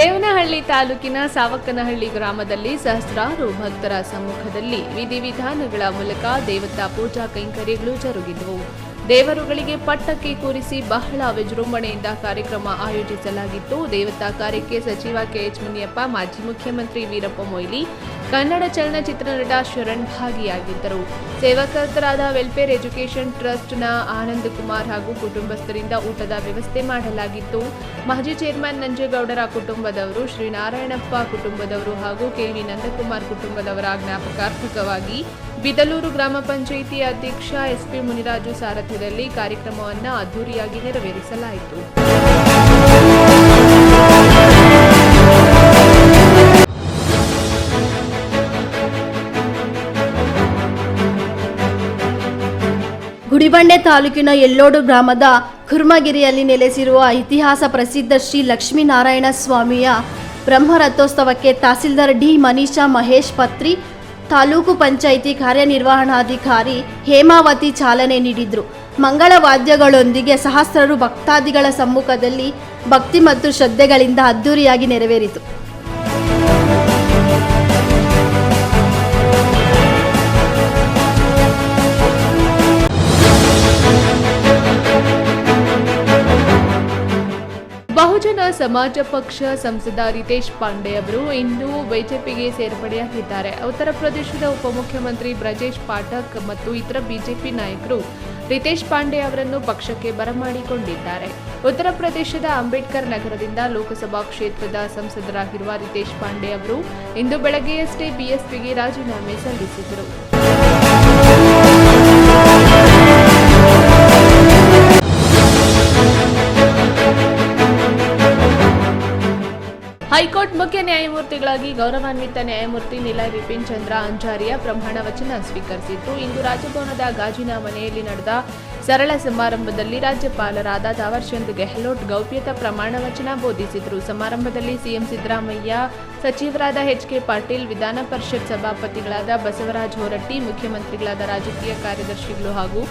ತೀರ್ಥಹಳ್ಳಿ ತಾಲೂಕಿನ ಸಾವಕ್ಕನಹಳ್ಳಿ ಗ್ರಾಮದಲ್ಲಿ ಸಹಸ್ರಾರು ಭಕ್ತರ ಸಮ್ಮುಖದಲ್ಲಿ ವಿಧಿವಿಧಾನಗಳ ಮೂಲಕ ದೇವತಾ ಪೂಜಾ ಕೈಂಕರ್ಯಗಳು ಜರುಗಿದವು. ದೇವರುಗಳಿಗೆ ಪಟ್ಟಕ್ಕೆ ಕೂರಿಸಿ ಬಹಳ ವಿಜೃಂಭಣೆಯಿಂದ ಕಾರ್ಯಕ್ರಮ ಆಯೋಜಿಸಲಾಗಿತ್ತು. ದೇವತಾ ಕಾರ್ಯಕ್ಕೆ ಸಚಿವ ಕೆಎಚ್ ಮುನಿಯಪ್ಪ, ಮಾಜಿ ಮುಖ್ಯಮಂತ್ರಿ ವೀರಪ್ಪ ಮೊಯ್ಲಿ ಕನ್ನಡ ಚಲನಚಿತ್ರ ನಟ ಶರಣ್ ಭಾಗಿಯಾಗಿದ್ದರು. ಸೇವಾಕರ್ತರಾದ ವೆಲ್ಫೇರ್ ಎಜುಕೇಷನ್ ಟ್ರಸ್ಟ್ನ ಆನಂದ್ ಕುಮಾರ್ ಹಾಗೂ ಕುಟುಂಬಸ್ಥರಿಂದ ಊಟದ ವ್ಯವಸ್ಥೆ ಮಾಡಲಾಗಿತ್ತು. ಮಾಜಿ ಚೇರ್ಮನ್ ನಂಜೇಗೌಡರ ಕುಟುಂಬದವರು, ಶ್ರೀನಾರಾಯಣಪ್ಪ ಕುಟುಂಬದವರು ಹಾಗೂ ಕೆವಿ ನಂದಕುಮಾರ್ ಕುಟುಂಬದವರ ಜ್ಞಾಪಕಾರ್ಥಕವಾಗಿ ಬಿದಲೂರು ಗ್ರಾಮ ಪಂಚಾಯಿತಿ ಅಧ್ಯಕ್ಷ ಎಸ್ಪಿ ಮುನಿರಾಜು ಸಾರಥ್ಯದಲ್ಲಿ ಕಾರ್ಯಕ್ರಮವನ್ನು ಅದ್ದೂರಿಯಾಗಿ ನೆರವೇರಿಸಲಾಯಿತು. ಗುಡಿಬಂಡೆ ತಾಲೂಕಿನ ಎಲ್ಲೋಡು ಗ್ರಾಮದ ಕುರ್ಮಗಿರಿಯಲ್ಲಿ ನೆಲೆಸಿರುವ ಇತಿಹಾಸ ಪ್ರಸಿದ್ಧ ಶ್ರೀ ಲಕ್ಷ್ಮೀನಾರಾಯಣ ಸ್ವಾಮಿಯ ಬ್ರಹ್ಮರಥೋತ್ಸವಕ್ಕೆ ತಹಸೀಲ್ದಾರ್ ಡಿ ಮನೀಷಾ ಮಹೇಶ್ ಪತ್ರಿ, ತಾಲೂಕು ಪಂಚಾಯಿತಿ ಕಾರ್ಯನಿರ್ವಹಣಾಧಿಕಾರಿ ಹೇಮಾವತಿ ಚಾಲನೆ ನೀಡಿದರು. ಮಂಗಳ ವಾದ್ಯಗಳೊಂದಿಗೆ ಸಹಸ್ರಾರು ಭಕ್ತಾದಿಗಳ ಸಮ್ಮುಖದಲ್ಲಿ ಭಕ್ತಿ ಮತ್ತು ಶ್ರದ್ಧೆಗಳಿಂದ ಅದ್ದೂರಿಯಾಗಿ ನೆರವೇರಿತು. ಸಮಾಜ ಪಕ್ಷ ಸಂಸದ ರಿತೇಶ್ ಪಾಂಡೆ ಅವರು ಇಂದು ಬಿಜೆಪಿಗೆ ಸೇರ್ಪಡೆಯಾಗಿದ್ದಾರೆ. ಉತ್ತರ ಪ್ರದೇಶದ ಉಪಮುಖ್ಯಮಂತ್ರಿ ಬ್ರಜೇಶ್ ಪಾಠಕ್ ಮತ್ತು ಇತರ ಬಿಜೆಪಿ ನಾಯಕರು ರಿತೇಶ್ ಪಾಂಡೆ ಅವರನ್ನು ಪಕ್ಷಕ್ಕೆ ಬರಮಾಡಿಕೊಂಡಿದ್ದಾರೆ. ಉತ್ತರ ಪ್ರದೇಶದ ಅಂಬೇಡ್ಕರ್ ನಗರದಿಂದ ಲೋಕಸಭಾ ಕ್ಷೇತ್ರದ ಸಂಸದರಾಗಿರುವ ರಿತೇಶ್ ಪಾಂಡೆ ಅವರು ಇಂದು ಬೆಳಗ್ಗೆಯಷ್ಟೇ ಬಿಎಸ್ಪಿಗೆ ರಾಜೀನಾಮೆ ಸಲ್ಲಿಸಿದರು. ಹೈಕೋರ್ಟ್ ಮುಖ್ಯ ನ್ಯಾಯಮೂರ್ತಿಗಳಾಗಿ ಗೌರವಾನ್ವಿತ ನ್ಯಾಯಮೂರ್ತಿ ನಿಲಯ್ ವಿಪಿನ್ ಚಂದ್ರ ಅಂಜಾರಿಯ ಪ್ರಮಾಣ ವಚನ ಸ್ವೀಕರಿಸಿದ್ದು, ಇಂದು ರಾಜಭವನದ ಗಾಜಿನ ಮನೆಯಲ್ಲಿ ನಡೆದ ಸರಳ ಸಮಾರಂಭದಲ್ಲಿ ರಾಜ್ಯಪಾಲರಾದ ತಾವರ್ಚಂದ್ ಗೆಹ್ಲೋಟ್ ಗೌಪ್ಯತಾ ಪ್ರಮಾಣ ವಚನ ಬೋಧಿಸಿದರು. ಸಮಾರಂಭದಲ್ಲಿ ಸಿಎಂ ಸಿದ್ದರಾಮಯ್ಯ, ಸಚಿವರಾದ ಎಚ್ ಕೆ ಪಾಟೀಲ್, ವಿಧಾನ ಪರಿಷತ್ ಸಭಾಪತಿಗಳಾದ ಬಸವರಾಜ ಹೊರಟ್ಟಿ, ಮುಖ್ಯಮಂತ್ರಿಗಳಾದ ರಾಜಕೀಯ ಕಾರ್ಯದರ್ಶಿಗಳು ಹಾಗೂ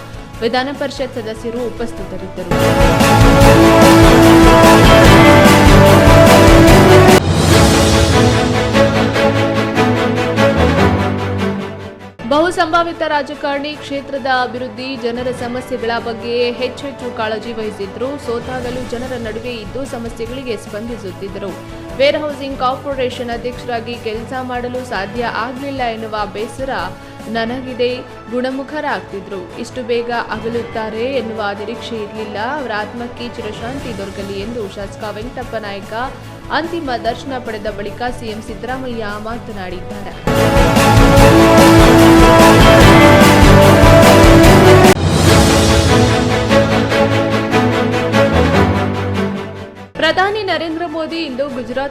ವಿಧಾನ ಪರಿಷತ್ ಸದಸ್ಯರು ಉಪಸ್ಥಿತರಿದ್ದರು. ಸಂಭಾವಿತ ರಾಜಕಾರಣಿ ಕ್ಷೇತ್ರದ ಅಭಿವೃದ್ಧಿ, ಜನರ ಸಮಸ್ಯೆಗಳ ಬಗ್ಗೆ ಹೆಚ್ಚೆಚ್ಚು ಕಾಳಜಿ ವಹಿಸಿದ್ರು. ಸೋತಾಗಲು ಜನರ ನಡುವೆ ಇದ್ದು ಸಮಸ್ಯೆಗಳಿಗೆ ಸ್ಪಂದಿಸುತ್ತಿದ್ದರು. ವೇರ್ ಹೌಸಿಂಗ್ ಕಾರ್ಪೊರೇಷನ್ ಅಧ್ಯಕ್ಷರಾಗಿ ಕೆಲಸ ಮಾಡಲು ಸಾಧ್ಯ ಆಗಲಿಲ್ಲ ಎನ್ನುವ ಬೇಸರ ನನಗಿದೆ. ಗುಣಮುಖರಾಗ್ತಿದ್ರು. ಇಷ್ಟು ಬೇಗ ಅಗಲುತ್ತಾರೆ ಎನ್ನುವ ನಿರೀಕ್ಷೆ ಇರಲಿಲ್ಲ. ಅವರ ಆತ್ಮಕ್ಕೆ ಚಿರಶಾಂತಿ ದೊರಕಲಿ ಎಂದು ಶಾಸಕ ವೆಂಕಟಪ್ಪ ನಾಯಕ ಅಂತಿಮ ದರ್ಶನ ಪಡೆದ ಬಳಿಕ ಸಿಎಂ ಸಿದ್ದರಾಮಯ್ಯ ಮಾತನಾಡಿದ್ದಾರೆ.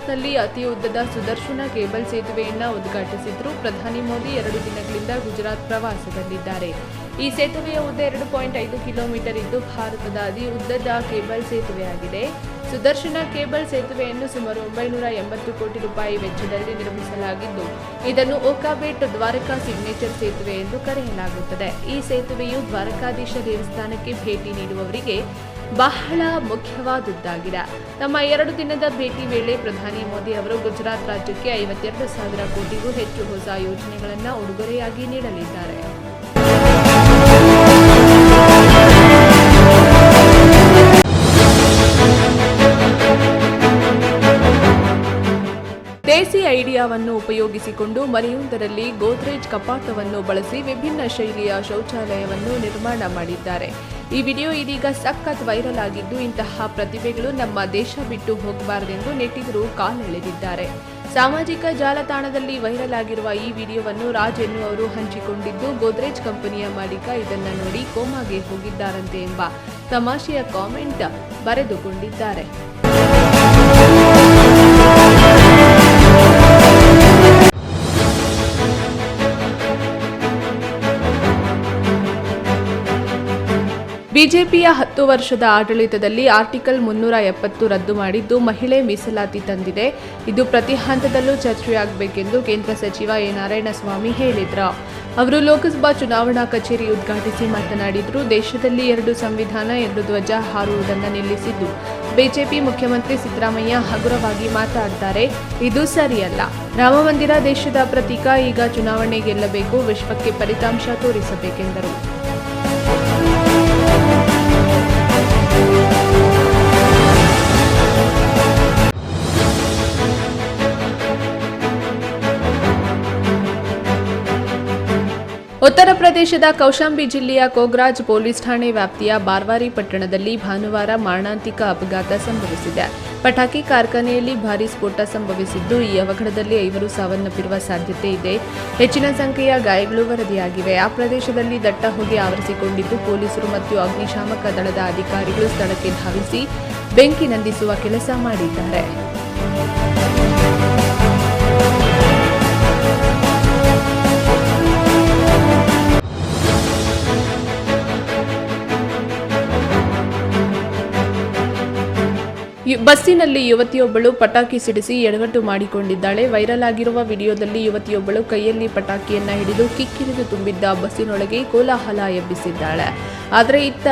ಗುಜರಾತ್ನಲ್ಲಿ ಅತಿ ಉದ್ದದ ಸುದರ್ಶನ ಕೇಬಲ್ ಸೇತುವೆಯನ್ನು ಉದ್ಘಾಟಿಸಿದ್ರು ಪ್ರಧಾನಿ ಮೋದಿ ಎರಡು ದಿನಗಳಿಂದ ಗುಜರಾತ್ ಪ್ರವಾಸದಲ್ಲಿದ್ದಾರೆ. ಈ ಸೇತುವೆಯ ಉದ್ದ ಎರಡು ಪಾಯಿಂಟ್ ಐದು ಕಿಲೋಮೀಟರ್ ಇದ್ದು ಭಾರತದ ಅತಿ ಉದ್ದದ ಕೇಬಲ್ ಸೇತುವೆಯಾಗಿದೆ. ಸುದರ್ಶನ ಕೇಬಲ್ ಸೇತುವೆಯನ್ನು ಸುಮಾರು ಒಂಬೈನೂರ ಎಂಬತ್ತು ಕೋಟಿ ರೂಪಾಯಿ ವೆಚ್ಚದಲ್ಲಿ ನಿರ್ಮಿಸಲಾಗಿದ್ದು, ಇದನ್ನು ಓಕಾಬೇಟ್ ದ್ವಾರಕಾ ಸಿಗ್ನೇಚರ್ ಸೇತುವೆ ಎಂದು ಕರೆಯಲಾಗುತ್ತದೆ. ಈ ಸೇತುವೆಯು ದ್ವಾರಕಾಧೀಶ ದೇವಸ್ಥಾನಕ್ಕೆ ಭೇಟಿ ನೀಡುವವರಿಗೆ ಬಹಳ ಮುಖ್ಯವಾದದ್ದಾಗಿದೆ. ತಮ್ಮ ಎರಡು ದಿನದ ಭೇಟಿ ವೇಳೆ ಪ್ರಧಾನಿ ಮೋದಿ ಅವರು ಗುಜರಾತ್ ರಾಜ್ಯಕ್ಕೆ ಐವತ್ತೆರಡು ಸಾವಿರ ಕೋಟಿಗೂ ಹೆಚ್ಚು ಹೊಸ ಯೋಜನೆಗಳನ್ನು ಉಡುಗೊರೆಯಾಗಿ ನೀಡಲಿದ್ದಾರೆ. ದೇಸಿ ಐಡಿಯಾವನ್ನು ಉಪಯೋಗಿಸಿಕೊಂಡು ಮನೆಯೊಂದರಲ್ಲಿ ಗೋದ್ರೇಜ್ ಕಪಾಟವನ್ನು ಬಳಸಿ ವಿಭಿನ್ನ ಶೈಲಿಯ ಶೌಚಾಲಯವನ್ನು ನಿರ್ಮಾಣ ಮಾಡಿದ್ದಾರೆ. ಈ ವಿಡಿಯೋ ಇದೀಗ ಸಖತ್ ವೈರಲ್ ಆಗಿದ್ದು, ಇಂತಹ ಪ್ರತಿಭೆಗಳು ನಮ್ಮ ದೇಶ ಬಿಟ್ಟು ಹೋಗಬಾರದೆಂದು ನೆಟ್ಟಿಗರು ಕಾಲೆಳೆದಿದ್ದಾರೆ ಸಾಮಾಜಿಕ ಜಾಲತಾಣದಲ್ಲಿ ವೈರಲ್ ಆಗಿರುವ ಈ ವಿಡಿಯೋವನ್ನು ರಾಜ್ ಎನ್ನುವರು ಹಂಚಿಕೊಂಡಿದ್ದು, ಗೋದ್ರೇಜ್ ಕಂಪನಿಯ ಮಾಲೀಕ ಇದನ್ನು ನೋಡಿ ಕೋಮಾಗೆ ಹೋಗಿದ್ದಾರಂತೆ ಎಂಬ ತಮಾಷೆಯ ಕಾಮೆಂಟ್ ಬರೆದುಕೊಂಡಿದ್ದಾರೆ. ಬಿಜೆಪಿಯ ಹತ್ತು ವರ್ಷದ ಆಡಳಿತದಲ್ಲಿ ಆರ್ಟಿಕಲ್ ಮುನ್ನೂರ ಎಪ್ಪತ್ತು ರದ್ದು ಮಾಡಿದ್ದು ಮಹಿಳೆ ಮೀಸಲಾತಿ ತಂದಿದೆ. ಇದು ಪ್ರತಿ ಹಂತದಲ್ಲೂ ಚರ್ಚೆಯಾಗಬೇಕೆಂದು ಕೇಂದ್ರ ಸಚಿವ ಎ. ನಾರಾಯಣಸ್ವಾಮಿ ಹೇಳಿದ್ರು. ಅವರು ಲೋಕಸಭಾ ಚುನಾವಣಾ ಕಚೇರಿ ಉದ್ಘಾಟಿಸಿ ಮಾತನಾಡಿದರು. ದೇಶದಲ್ಲಿ ಎರಡು ಸಂವಿಧಾನ, ಎರಡು ಧ್ವಜ ಹಾರುವುದನ್ನು ನಿಲ್ಲಿಸಿದ್ದು. ಬಿಜೆಪಿ ಮುಖ್ಯಮಂತ್ರಿ ಸಿದ್ದರಾಮಯ್ಯ ಹಗುರವಾಗಿ ಮಾತಾಡ್ತಾರೆ. ಇದು ಸರಿಯಲ್ಲ. ರಾಮಮಂದಿರ ದೇಶದ ಪ್ರತೀಕ ಈಗ ಚುನಾವಣೆ ಗೆಲ್ಲಬೇಕು, ವಿಶ್ವಕ್ಕೆ ಫಲಿತಾಂಶ ತೋರಿಸಬೇಕೆಂದರು. ಉತ್ತರ ಪ್ರದೇಶದ ಕೌಶಾಂಬಿ ಜಿಲ್ಲೆಯ ಕೋಗ್ರಾಜ್ ಪೊಲೀಸ್ ಠಾಣೆ ವ್ಯಾಪ್ತಿಯ ಬಾರ್ವಾರಿ ಪಟ್ಟಣದಲ್ಲಿ ಭಾನುವಾರ ಮಾರಣಾಂತಿಕ ಅಪಘಾತ ಸಂಭವಿಸಿದೆ. ಪಟಾಕಿ ಕಾರ್ಖಾನೆಯಲ್ಲಿ ಭಾರೀ ಸ್ಫೋಟ ಸಂಭವಿಸಿದ್ದು, ಈ ಅವಘಡದಲ್ಲಿ ಐವರು ಸಾವನ್ನಪ್ಪಿರುವ ಸಾಧ್ಯತೆ ಇದೆ. ಹೆಚ್ಚಿನ ಸಂಖ್ಯೆಯ ಗಾಯಗಳು ವರದಿಯಾಗಿವೆ. ಆ ಪ್ರದೇಶದಲ್ಲಿ ದಟ್ಟ ಹೊಗೆ ಆವರಿಸಿಕೊಂಡಿದ್ದು, ಪೊಲೀಸರು ಮತ್ತು ಅಗ್ನಿಶಾಮಕ ದಳದ ಅಧಿಕಾರಿಗಳು ಸ್ಥಳಕ್ಕೆ ಧಾವಿಸಿ ಬೆಂಕಿ ನಂದಿಸುವ ಕೆಲಸ ಮಾಡಿದ್ದಾರೆ. ಬಸ್ಸಿನಲ್ಲಿ ಯುವತಿಯೊಬ್ಬಳು ಪಟಾಕಿ ಸಿಡಿಸಿ ಎಡವಟ್ಟು ಮಾಡಿಕೊಂಡಿದ್ದಾಳೆ. ವೈರಲ್ ಆಗಿರುವ ವಿಡಿಯೋದಲ್ಲಿ ಯುವತಿಯೊಬ್ಬಳು ಕೈಯಲ್ಲಿ ಪಟಾಕಿಯನ್ನ ಹಿಡಿದು ಕಿಕ್ಕಿರಿದು ತುಂಬಿದ್ದ ಬಸ್ಸಿನೊಳಗೆ ಕೋಲಾಹಲ ಎಬ್ಬಿಸಿದ್ದಾಳೆ. ಆದರೆ ಇತ್ತ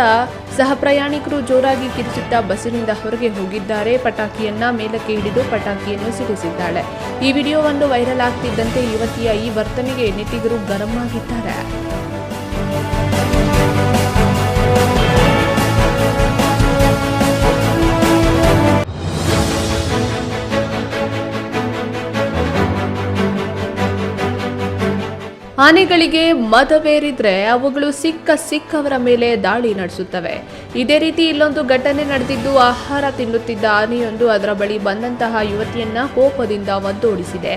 ಸಹ ಪ್ರಯಾಣಿಕರು ಜೋರಾಗಿ ಕಿರಿಚುತ್ತಾ ಬಸ್ಸಿನಿಂದ ಹೊರಗೆ ಹೋಗಿದ್ದಾರೆ. ಪಟಾಕಿಯನ್ನ ಮೇಲಕ್ಕೆ ಹಿಡಿದು ಪಟಾಕಿಯನ್ನು ಸಿಡಿಸಿದ್ದಾಳೆ. ಈ ವಿಡಿಯೋವನ್ನು ವೈರಲ್ ಆಗ್ತಿದ್ದಂತೆ ಯುವತಿಯ ಈ ವರ್ತನೆಗೆ ನೆಟ್ಟಿಗರು ಗರಂ ಆಗಿದ್ದಾರೆ. ಆನೆಗಳಿಗೆ ಮದವೇರಿದ್ರೆ ಅವುಗಳು ಸಿಕ್ಕ ಸಿಕ್ಕವರ ಮೇಲೆ ದಾಳಿ ನಡೆಸುತ್ತವೆ. ಇದೇ ರೀತಿ ಇಲ್ಲೊಂದು ಘಟನೆ ನಡೆದಿದ್ದು ಆಹಾರ ತಿನ್ನುತ್ತಿದ್ದ ಆನೆಯೊಂದು ಅದರ ಬಳಿ ಬಂದಂತಹ ಯುವತಿಯನ್ನ ಕೋಪದಿಂದ ಒದ್ದೋಡಿಸಿದೆ.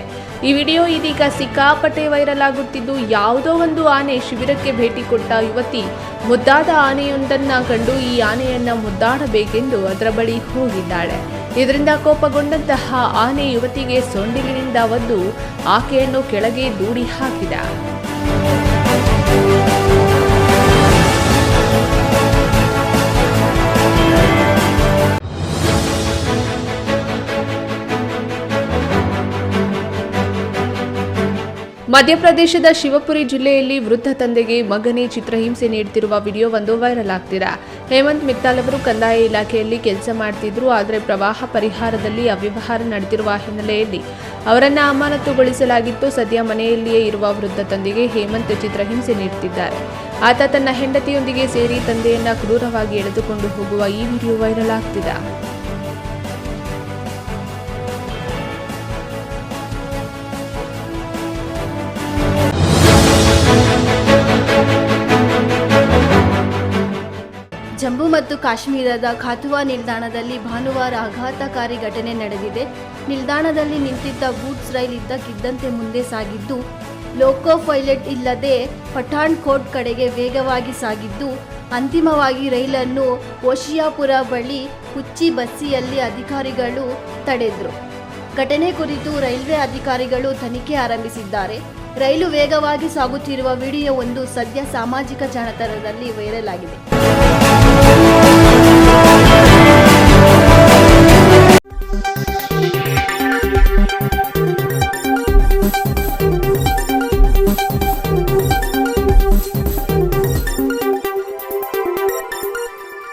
ಈ ವಿಡಿಯೋ ಇದೀಗ ಸಿಕ್ಕಾಪಟ್ಟೆ ವೈರಲ್ ಆಗುತ್ತಿದ್ದು ಯಾವುದೋ ಒಂದು ಆನೆ ಶಿಬಿರಕ್ಕೆ ಭೇಟಿ ಕೊಟ್ಟ ಯುವತಿ ಮುದ್ದಾದ ಆನೆಯೊಂದನ್ನ ಕಂಡು ಈ ಆನೆಯನ್ನ ಮುದ್ದಾಡಬೇಕೆಂದು ಅದರ ಬಳಿ ಹೋಗಿದ್ದಾಳೆ. ಇದರಿಂದ ಕೋಪಗೊಂಡಂತಹ ಆನೆ ಯುವತಿಗೆ ಸೊಂಡಿಲಿನಿಂದ ಒದ್ದು ಆಕೆಯನ್ನು ಕೆಳಗೆ ದೂಡಿ ಹಾಕಿದ. ಮಧ್ಯಪ್ರದೇಶದ ಶಿವಪುರಿ ಜಿಲ್ಲೆಯಲ್ಲಿ ವೃದ್ಧ ತಂದೆಗೆ ಮಗನೇ ಚಿತ್ರಹಿಂಸೆ ನೀಡುತ್ತಿರುವ ವಿಡಿಯೋವೊಂದು ವೈರಲ್ ಆಗ್ತಿದೆ. ಹೇಮಂತ್ ಮಿತ್ತಾಲ್ ಅವರು ಕಂದಾಯ ಇಲಾಖೆಯಲ್ಲಿ ಕೆಲಸ ಮಾಡ್ತಿದ್ರು, ಆದರೆ ಪ್ರವಾಹ ಪರಿಹಾರದಲ್ಲಿ ಅವ್ಯವಹಾರ ನಡೆದಿರುವ ಹಿನ್ನೆಲೆಯಲ್ಲಿ ಅವರನ್ನು ಅಮಾನತುಗೊಳಿಸಲಾಗಿತ್ತು. ಸದ್ಯ ಮನೆಯಲ್ಲಿಯೇ ಇರುವ ವೃದ್ಧ ತಂದೆಗೆ ಹೇಮಂತ್ ಚಿತ್ರಹಿಂಸೆ ನೀಡುತ್ತಿದ್ದಾರೆ ಆತ ತನ್ನ ಹೆಂಡತಿಯೊಂದಿಗೆ ಸೇರಿ ತಂದೆಯನ್ನ ಕ್ರೂರವಾಗಿ ಎಳೆದುಕೊಂಡು ಹೋಗುವ ಈ ವಿಡಿಯೋ ವೈರಲ್ ಆಗ್ತಿದೆ. ಜಮ್ಮು ಮತ್ತು ಕಾಶ್ಮೀರದ ಖಾತುವಾ ನಿಲ್ದಾಣದಲ್ಲಿ ಭಾನುವಾರ ಆಘಾತಕಾರಿ ಘಟನೆ ನಡೆದಿದೆ. ನಿಲ್ದಾಣದಲ್ಲಿ ನಿಂತಿದ್ದ ಬೂಟ್ಸ್ ರೈಲ್ ಇದ್ದಕ್ಕಿದ್ದಂತೆ ಮುಂದೆ ಸಾಗಿದ್ದು ಲೋಕೋ ಪೈಲಟ್ ಇಲ್ಲದೆ ಪಠಾಣ್ ಕೋಟ್ ಕಡೆಗೆ ವೇಗವಾಗಿ ಸಾಗಿದ್ದು, ಅಂತಿಮವಾಗಿ ರೈಲನ್ನು ಓಶಿಯಾಪುರ ಬಳಿ ಹುಚ್ಚಿ ಬಸ್ಸಿಯಲ್ಲಿ ಅಧಿಕಾರಿಗಳು ತಡೆದ್ರು. ಘಟನೆ ಕುರಿತು ರೈಲ್ವೆ ಅಧಿಕಾರಿಗಳು ತನಿಖೆ ಆರಂಭಿಸಿದ್ದಾರೆ. ರೈಲು ವೇಗವಾಗಿ ಸಾಗುತ್ತಿರುವ ವಿಡಿಯೋ ಒಂದು ಸದ್ಯ ಸಾಮಾಜಿಕ ಜಾಲತಾಣದಲ್ಲಿ ವೈರಲ್ ಆಗಿದೆ.